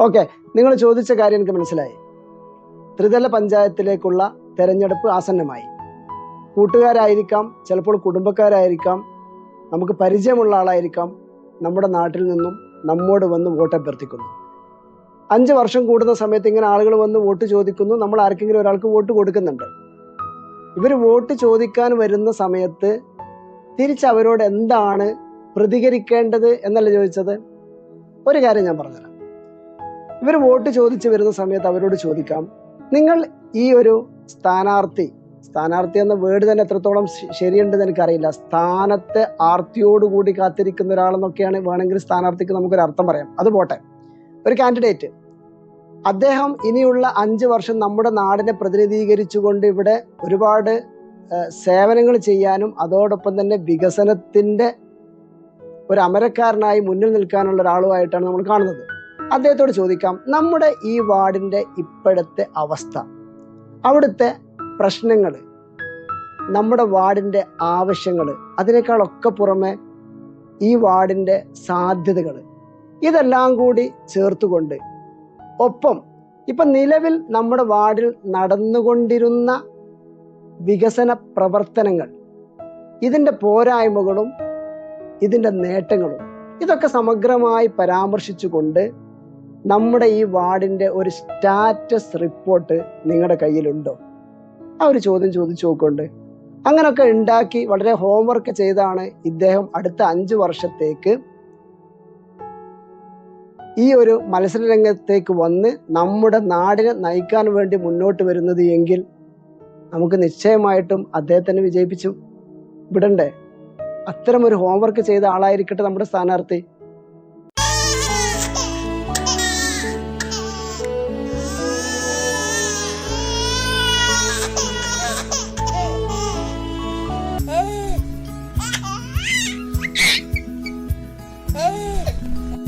Okay നിങ്ങൾ ചോദിച്ച കാര്യം എനിക്ക് മനസ്സിലായി. ത്രിതല പഞ്ചായത്തിലേക്കുള്ള തെരഞ്ഞെടുപ്പ് ആസന്നമായി. കൂട്ടുകാരായിരിക്കാം ചിലപ്പോൾ കുടുംബക്കാരായിരിക്കാം നമുക്ക് പരിചയമുള്ള ആളായിരിക്കാം നമ്മുടെ നാട്ടിൽ നിന്നും നമ്മോട് വന്ന് വോട്ട് അഭ്യർത്ഥിക്കുന്നു. അഞ്ച് വർഷം കൂടുന്ന സമയത്ത് ഇങ്ങനെ ആളുകൾ വന്ന് വോട്ട് ചോദിക്കുന്നു നമ്മൾ ആർക്കെങ്കിലും ഒരാൾക്ക് വോട്ട് കൊടുക്കുന്നുണ്ട്. ഇവർ വോട്ട് ചോദിക്കാൻ വരുന്ന സമയത്ത് തിരിച്ച് അവരോട് എന്താണ് പ്രതികരിക്കേണ്ടത് എന്നല്ല ചോദിച്ചത്? ഒരു കാര്യം ഞാൻ പറഞ്ഞുതരാം. ഇവർ വോട്ട് ചോദിച്ചു വരുന്ന സമയത്ത് അവരോട് ചോദിക്കാം. നിങ്ങൾ ഈ ഒരു സ്ഥാനാർത്ഥി സ്ഥാനാർത്ഥി എന്ന വേർഡ് തന്നെ എത്രത്തോളം ശരിയുണ്ടെന്ന് എനിക്കറിയില്ല. സ്ഥാനത്തെ ആർത്തിയോടുകൂടി കാത്തിരിക്കുന്ന ഒരാളെന്നൊക്കെയാണ് വേണമെങ്കിൽ സ്ഥാനാർത്ഥിക്ക് നമുക്കൊരു അർത്ഥം പറയാം. അത് പോട്ടെ. ഒരു കാൻഡിഡേറ്റ്. അദ്ദേഹം ഇനിയുള്ള അഞ്ച് വർഷം നമ്മുടെ നാടിനെ പ്രതിനിധീകരിച്ചുകൊണ്ട് ഇവിടെ ഒരുപാട് സേവനങ്ങൾ ചെയ്യാനും അതോടൊപ്പം തന്നെ വികസനത്തിന്റെ ഒരു അമരക്കാരനായി മുന്നിൽ നിൽക്കാനുള്ള ഒരാളുമായിട്ടാണ് നമ്മൾ കാണുന്നത്. അദ്ദേഹത്തോട് ചോദിക്കാം നമ്മുടെ ഈ വാർഡിന്റെ ഇപ്പോഴത്തെ അവസ്ഥ അവിടുത്തെ പ്രശ്നങ്ങൾ നമ്മുടെ വാർഡിന്റെ ആവശ്യങ്ങൾ അതിനേക്കാളൊക്കെ പുറമെ ഈ വാർഡിന്റെ സാധ്യതകൾ ഇതെല്ലാം കൂടി ചേർത്തുകൊണ്ട് ഒപ്പം ഇപ്പം നിലവിൽ നമ്മുടെ വാർഡിൽ നടന്നുകൊണ്ടിരുന്ന വികസന പ്രവർത്തനങ്ങൾ ഇതിന്റെ പോരായ്മകളും ഇതിന്റെ നേട്ടങ്ങളും ഇതൊക്കെ സമഗ്രമായി പരാമർശിച്ചുകൊണ്ട് നമ്മുടെ ഈ വാർഡിന്റെ ഒരു സ്റ്റാറ്റസ് റിപ്പോർട്ട് നിങ്ങളുടെ കയ്യിലുണ്ടോ? ആ ഒരു ചോദ്യം ചോദിച്ചു നോക്കുന്നുണ്ട് അങ്ങനൊക്കെ ഉണ്ടാക്കി വളരെ ഹോംവർക്ക് ചെയ്താണ് ഇദ്ദേഹം അടുത്ത അഞ്ച് വർഷത്തേക്ക് ഈ ഒരു മത്സര രംഗത്തേക്ക് വന്ന് നമ്മുടെ നാടിനെ നയിക്കാൻ വേണ്ടി മുന്നോട്ട് വരുന്നത് എങ്കിൽ നമുക്ക് നിശ്ചയമായിട്ടും അദ്ദേഹത്തിനെ വിജയിപ്പിച്ചു വിടണ്ടേ? അത്തരം ഒരു ഹോംവർക്ക് ചെയ്ത ആളായിരിക്കട്ടെ നമ്മുടെ സ്ഥാനാർത്ഥി.